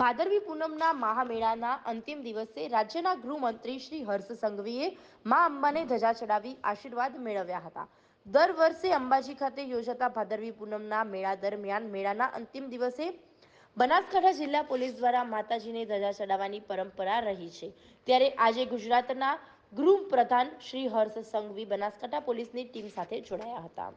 ભાદરવી પૂનમના મહામેળાના અંતિમ દિવસે રાજ્યના ગૃહમંત્રી શ્રી હર્ષ સંઘવીએ મા અંબાને ધજા ચડાવી આશીર્વાદ મેળવ્યા હતા. દર વર્ષે અંબાજી ખાતે યોજાતા ભાદરવી પૂનમના મેળા દરમિયાન મેળાના અંતિમ દિવસે બનાસકાંઠા જિલ્લા પોલીસ દ્વારા માતાજીને ધજા ચડાવવાની પરંપરા રહી છે. ત્યારે આજે ગુજરાતના ગૃહ પ્રધાન શ્રી હર્ષ સંઘવી બનાસકાંઠા પોલીસની ટીમ સાથે જોડાયા હતા.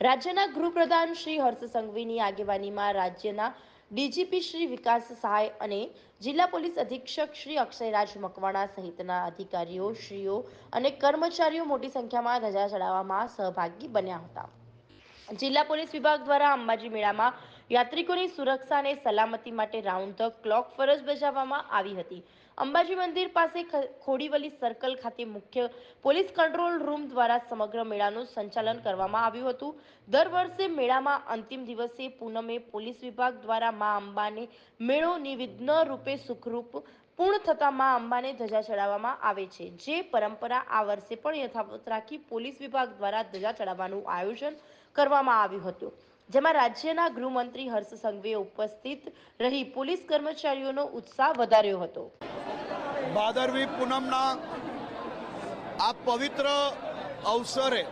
રાજ્યના ગૃહપ્રધાન શ્રી હર્ષ સંઘવીની આગેવાનીમાં રાજ્યના ડીજીપી શ્રી વિકાસ સહાય અને જિલ્લા પોલીસ અધિક્ષક શ્રી અક્ષયરાજ મકવાણા સહિતના અધિકારીઓ, શ્રીઓ અને કર્મચારીઓ મોટી સંખ્યામાં ધજા ચડાવવામાં સહભાગી બન્યા હતા. જિલ્લા પોલીસ વિભાગ દ્વારા અંબાજી મેળામાં યાત્રિકોની સુરક્ષા અને સલામતી માટે રાઉન્ડ ધ ક્લોક ફરજ બજાવવામાં આવી હતી. અંબાજી મંદિર પાસે ખોડીવલી સર્કલ ખાતે મુખ્ય પોલીસ કંટ્રોલ રૂમ દ્વારા સમગ્ર મેળાનું સંચાલન કરવામાં આવ્યું હતું. દર વર્ષે મેળામાં અંતિમ દિવસે પૂનમે પોલીસ વિભાગ દ્વારા મા અંબાને મેળો નિવિઘ્ન રૂપે સુખરૂપ પૂર્ણ થતા મા અંબાને ધજા ચડાવવામાં આવે છે. જે પરંપરા આ વર્ષે પણ યથાવત રાખી પોલીસ વિભાગ દ્વારા ધજા ચડાવવાનું આયોજન કરવામાં આવ્યું હતું. જેમાં રાજ્યના ગૃહમંત્રી હર્ષ સંઘવીએ ઉપસ્થિત રહી પોલીસ કર્મચારીઓનો ઉત્સાહ વધાર્યો હતો. ભાદરવી પૂનમના આ પવિત્ર અવસરે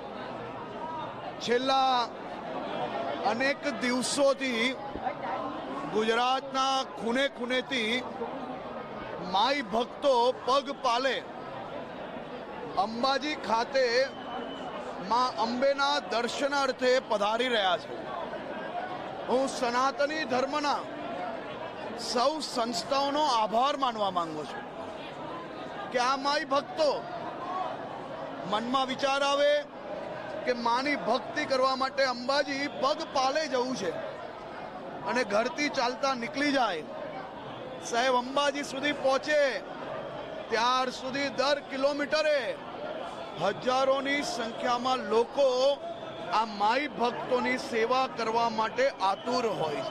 છેલ્લા અનેક દિવસોથી ગુજરાતના ખૂણે ખૂણેથી માઈ ભક્તો પગ પાલે અંબાજી ખાતે માં અંબેના દર્શનાર્થે પધારી રહ્યા છે. હું સનાતની ધર્મના સૌ સંસ્થાઓનો આભાર માનવા માંગુ છું કે આ માય ભક્તો મનમાં વિચાર આવે કે માની ભક્તિ કરવા માટે અંબાજી પગ પાલે જવું છે અને ઘરથી ચાલતા નીકળી જાય. સાહેબ, અંબાજી સુધી પહોંચે ત્યાર સુધી દર કિલોમીટરે હજારોની સંખ્યામાં લોકો આ માઈ ભક્તોની સેવા કરવા માટે આતુર હોય.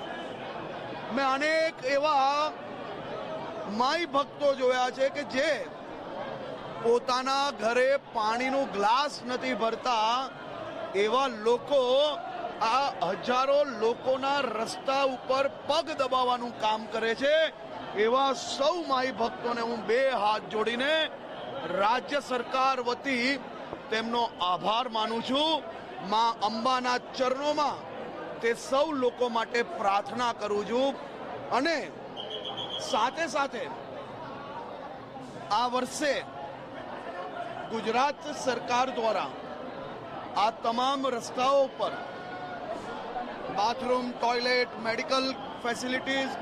મેં અનેક એવા માઈ ભક્તો જોયા છે કે જે પોતાના ઘરે પાણીનું ગ્લાસ નથી ભરતા, એવા લોકો આ હજારો લોકોના રસ્તા ઉપર પગ દબાવવાનું કામ કરે છે. એવા સૌ માઈ ભક્તોને હું બે હાથ જોડીને રાજ્ય સરકાર વતી તેમનો આભાર માનું છું. માં અંબાના ચરણોમાં તે સૌ લોકો માટે પ્રાર્થના કરું છું. અને સાથે સાથે આ વર્ષે ગુજરાત સરકાર દ્વારા આ તમામ રસ્તાઓ પર બાથરૂમ, ટોયલેટ, મેડિકલ ફેસિલિટીઝ,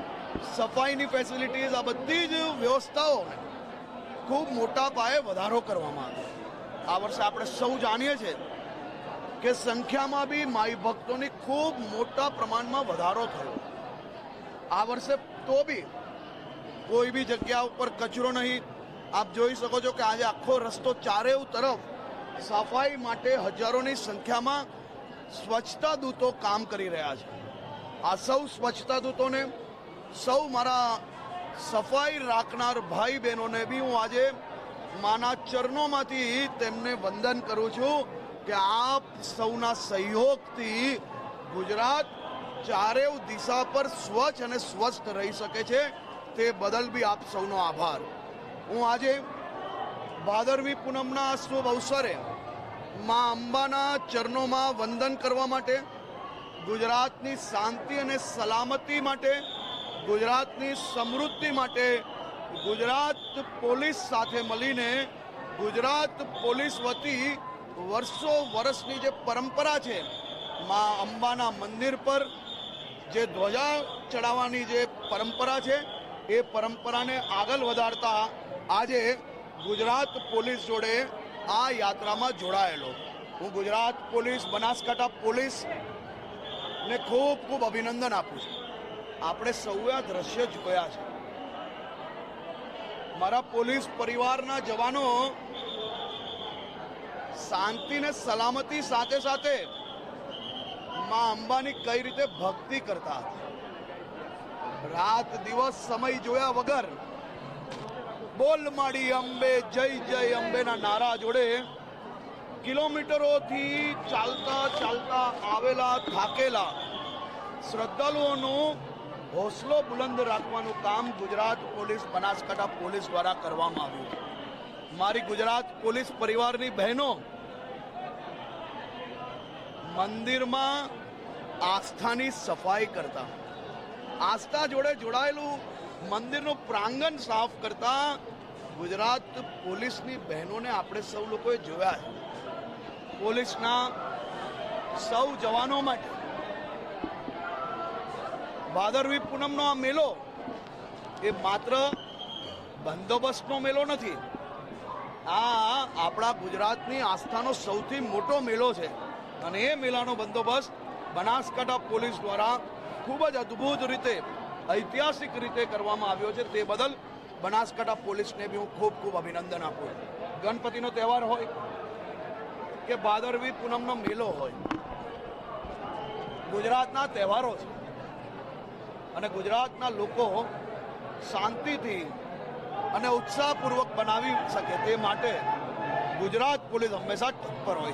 સફાઈની ફેસિલિટીઝ, આ બધી જ વ્યવસ્થાઓને ખૂબ મોટા પાયે વધારો કરવામાં આવ્યો. આ વર્ષે આપણે સૌ જાણીએ છીએ કે સંખ્યામાં બી માઈ ભક્તોની ખૂબ મોટા પ્રમાણમાં વધારો થયો. આ વર્ષે તો બી કોઈ બી જગ્યા ઉપર કચરો નહીં. આપ જોઈ શકો છો કે આજે આખો રસ્તો ચારેવ તરફ સફાઈ માટે હજારોની સંખ્યામાં સ્વચ્છતા દૂતો કામ કરી રહ્યા છે. આ સૌ સ્વચ્છતા દૂતોને, સૌ મારા સફાઈ રાખનાર ભાઈ બહેનોને બી હું આજે માના ચરણોમાંથી તેમને વંદન કરું છું. કે આપ સૌના સહયોગથી ગુજરાત ચારેવ દિશા પર સ્વચ્છ અને સ્વસ્થ રહી શકે છે. તે બદલ બી આપ સૌનો આભાર. હું આજે ભાદરવી પૂનમના શુભ અવસરે મા અંબાના ચરણોમાં વંદન કરવા માટે, ગુજરાતની શાંતિ અને સલામતી માટે, ગુજરાતની સમૃદ્ધિ માટે ગુજરાત પોલીસ સાથે મળીને ગુજરાત પોલીસ વતી વર્ષો વર્ષની જે પરંપરા છે, મા અંબાના મંદિર પર જે ધ્વજા ચડાવવાની જે પરંપરા છે, એ પરંપરાને આગળ વધારતા આજે ગુજરાત પોલીસ જોડે આ યાત્રામાં જોડાયેલો. હું ગુજરાત પોલીસ, બનાસકાંઠા પોલીસ ને ખૂબ ખૂબ અભિનંદન આપું છું. આપણે સૌએ આ દ્રશ્ય જોયા છે. મારા પોલીસ પરિવારના જવાનો શાંતિ ને સલામતી સાથે સાથે માં અંબાની કઈ રીતે ભક્તિ કરતા હતા? રાત દિવસ સમય જોયા વગર બોલ માડી અંબે, જય જય અંબેના નારા જોડે કિલોમીટરોથી ચાલતા ચાલતા આવેલા થાકેલા શ્રદ્ધાળુઓનું હોસલો બુલંદ રાખવાનું કામ ગુજરાત પોલીસ, બનાસકાંઠા પોલીસ દ્વારા કરવામાં આવ્યું. મારી ગુજરાત પોલીસ પરિવારની બહેનો મંદિરમાં આસ્થાની સફાઈ કરતા. આસ્થા જોડે જોડાયેલું મંદિરનું પ્રાંગણ સાફ કરતા ગુજરાત પોલીસની બહેનોને આપણે સૌ લોકોએ જોયા પોલીસના સૌ જવાનો માટે. ભાદરવી પૂનમનો આ મેલો એ માત્ર બંદોબસ્તનો મેલો નથી. આ આપણા ગુજરાતની આસ્થાનો સૌથી મોટો મેળો છે. અને એ મેળાનો બંદોબસ્ત બનાસકાંઠા પોલીસ દ્વારા ખૂબ જ અદ્ભુત રીતે, ઐતિહાસિક રીતે કરવામાં આવ્યો છે. તે બદલ બનાસકાંઠા પોલીસને બી હું ખૂબ ખૂબ અભિનંદન આપું છું. ગણપતિનો તહેવાર હોય કે ભાદરવી પૂનમનો મેલો હોય, ગુજરાતના તહેવારો છે. અને ગુજરાતના લોકો શાંતિથી અને ઉત્સાહપૂર્વક બનાવી શકે તે માટે ગુજરાત પોલીસ હંમેશા તત્પર હોય